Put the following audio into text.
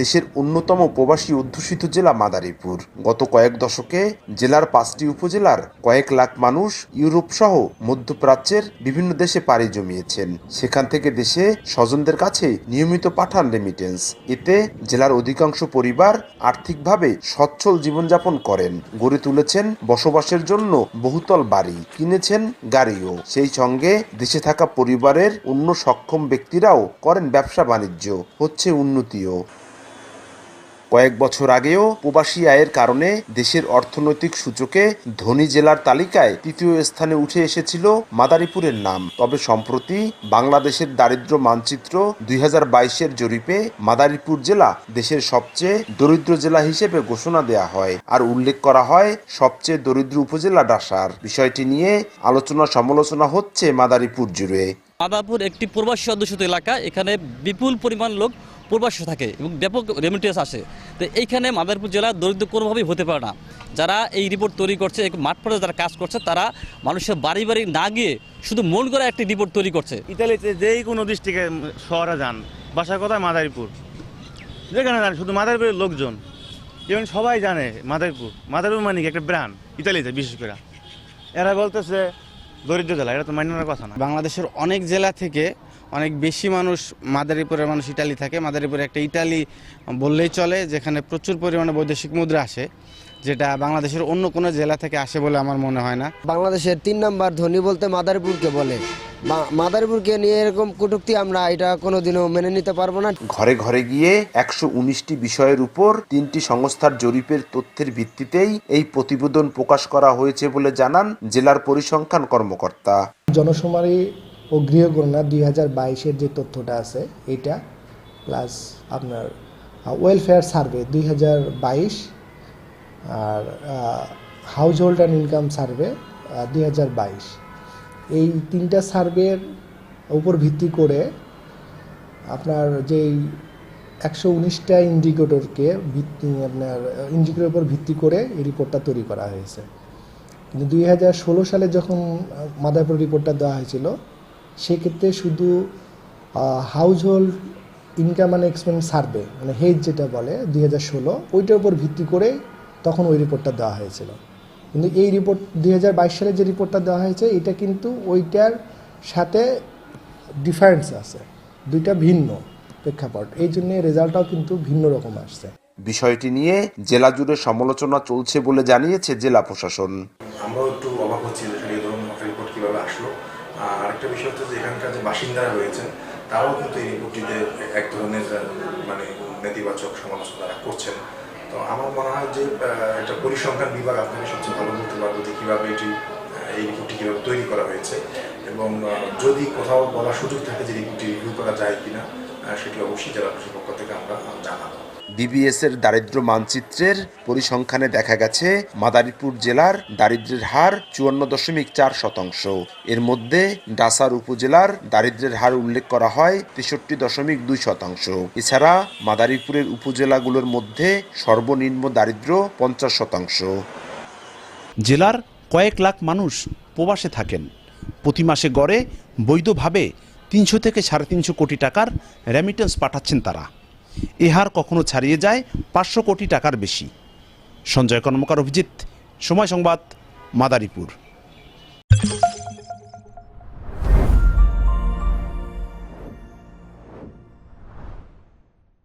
দেশের অন্যতম প্রবাসী অধ্যুষিত জেলা মাদারীপুর। গত কয়েক দশকে জেলার পাঁচটি উপজেলার কয়েক লাখ মানুষ ইউরোপ সহ মধ্যপ্রাচ্যের বিভিন্ন দেশে পাড়ি জমিয়েছেন। সেখান থেকে দেশে স্বজনদের কাছে নিয়মিত পাঠান রেমিটেন্স এতে জেলার অধিকাংশ পরিবার আর্থিকভাবে সচ্ছল জীবনযাপন করেন। গড়ে তুলেছেন বসবাসের জন্য বহুতল বাড়ি, কিনেছেন গাড়িও। সেই সঙ্গে দেশে থাকা পরিবারের অন্য সক্ষম ব্যক্তিরাও করেন ব্যবসা বাণিজ্য হচ্ছে উন্নতিও। কয়েক বছর আগেও প্রবাসী আয়ের কারণে দেশের অর্থনৈতিক সূচকে ধনী জেলার তালিকায় তৃতীয় স্থানে উঠে এসেছিল মাদারীপুরের নাম। তবে সম্প্রতি বাংলাদেশের দারিদ্র মানচিত্র দুই বাইশের জরিপে মাদারীপুর জেলা দেশের সবচেয়ে দরিদ্র জেলা হিসেবে ঘোষণা দেয়া হয় আর উল্লেখ করা হয় সবচেয়ে দরিদ্র উপজেলা ডাসার। বিষয়টি নিয়ে আলোচনা সমালোচনা হচ্ছে মাদারীপুর জুড়ে। মাদারপুর একটি প্রবাসী অধ্যুষিত এলাকা। এখানে বিপুল পরিমাণ লোক প্রবাসী থাকে এবং ব্যাপক রেমিটেন্স আসে। তো এইখানে মাদারপুর জেলা দরিদ্র কোনোভাবেই হতে পারে না। যারা এই রিপোর্ট তৈরি করছে মাঠ পর্যায়ে যারা কাজ করছে তারা মানুষের বাড়ি বাড়ি না গিয়ে শুধু মন করে একটি রিপোর্ট তৈরি করছে। ইতালিতে যেই কোনো ডিস্ট্রিক্টে শহরে যান বাসা কথা মাদারীপুর। যেখানে যান শুধু মাদারীপুরের লোকজন। যেমন সবাই জানে মাদারীপুর। মাদারীপুর মানে কি? একটা ব্র্যান্ড ইতালিতে বিশেষ করে। এরা বলতেছে দরিদ্র জেলা এটা তো মান্য কথা না। বাংলাদেশের অনেক জেলা থেকে অনেক বেশি মানুষ মাদারীপুরের মানুষ ইটালি থাকে। মাদারীপুরে একটা ইটালি বললেই চলে যেখানে প্রচুর পরিমাণে বৈদেশিক মুদ্রা আসে যেটা বাংলাদেশের অন্য কোনো জেলা থেকে আসে বলে আমার মনে হয় না। বাংলাদেশের তিন নাম্বার ধনী বলতে মাদারীপুরকে বলে। মা- মাদারীপুরকে নিয়ে এরকম কটূক্তি আমরা এটা কোনোদিনও মেনে নিতে পারব না। ঘরে ঘরে গিয়ে একশো উনিশটি বিষয়ের উপর তিনটি সংস্থার জরিপের তথ্যের ভিত্তিতেই এই প্রতিবেদন প্রকাশ করা হয়েছে বলে জানান জেলার পরিসংখ্যান কর্মকর্তা। জনশুমারি ও গৃহগণনা দুই হাজার বাইশের যে তথ্যটা আছে, এটা প্লাস আপনার ওয়েলফেয়ার সার্ভে দুই হাজার বাইশ আর household and income survey দুই হাজার বাইশ। এই তিনটা সার্ভের উপর ভিত্তি করে আপনার যেই একশো উনিশটা ইন্ডিকেটরকে ভিত্তি, আপনার ইন্ডিকেটরের উপর ভিত্তি করে এই রিপোর্টটা তৈরি করা হয়েছে। কিন্তু দুই হাজার ষোলো সালে যখন মাদারপুর রিপোর্টটা দেওয়া হয়েছিল সেক্ষেত্রে শুধু household income and expense survey মানে হেজ যেটা বলে দুই হাজার ষোলো ওইটার উপর ভিত্তি করে তখন ওই রিপোর্টটা দেওয়া হয়েছিল। কিন্তু এই রিপোর্ট দুই হাজার বাইশ সালে যে রিপোর্টটা দেওয়া হয়েছে এটা কিন্তু ওইটার সাথে ডিফারেন্স আছে। দুইটা ভিন্ন প্রেক্ষাপট। এই জন্য রেজাল্টটাও কিন্তু ভিন্ন রকম আসছে। বিষয়টি নিয়ে জেলা জুড়ে সমালোচনা চলছে বলে জানিয়েছে জেলা প্রশাসন। আমরাও একটু অবাক হচ্ছি যে এই ধরনের রিপোর্ট কীভাবে আসলো? আরেকটা বিষয় হচ্ছে যে এখানকার যে বাসিন্দারা রয়েছেন, তারাও কিন্তু এই রিপোর্টটিতে এক ধরনের মানে নেতিবাচক সমালোচনা করছেন। তো আমার মনে হয় যে একটা পরিসংখ্যান বিভাগ আপনাকে সবচেয়ে ভালো বলতে পারব যে কীভাবে এটি এই রিপোর্টটি কীভাবে তৈরি করা হয়েছে এবং যদি কোথাও বলার সুযোগ থাকে যে রিপোর্টটি রিভিউ করা যায় কিনা সেটি অবশ্যই জেলা পক্ষ থেকে আমরা আহ, জানাব বিবিএস এর দারিদ্র মানচিত্রের পরিসংখ্যানে দেখা গেছে মাদারীপুর জেলার দারিদ্র্যের হার চুয়ান্ন দশমিক চার শতাংশ। এর মধ্যে ডাসার উপজেলার দারিদ্র্যের হার উল্লেখ করা হয় তেষট্টি দশমিক দুই শতাংশ। এছাড়া মাদারীপুরের উপজেলাগুলোর মধ্যে সর্বনিম্ন দারিদ্র পঞ্চাশ শতাংশ। জেলার কয়েক লাখ মানুষ প্রবাসে থাকেন। প্রতি মাসে গড়ে বৈধভাবে তিনশো থেকে সাড়ে তিনশো কোটি টাকার রেমিটেন্স পাঠাচ্ছেন তারা। এ হার কখনো ছাড়িয়ে যায় পাঁচশো কোটি টাকার বেশি। সঞ্জয় কর্মকার অভিজিৎ, সময় সংবাদ, মাদারীপুর।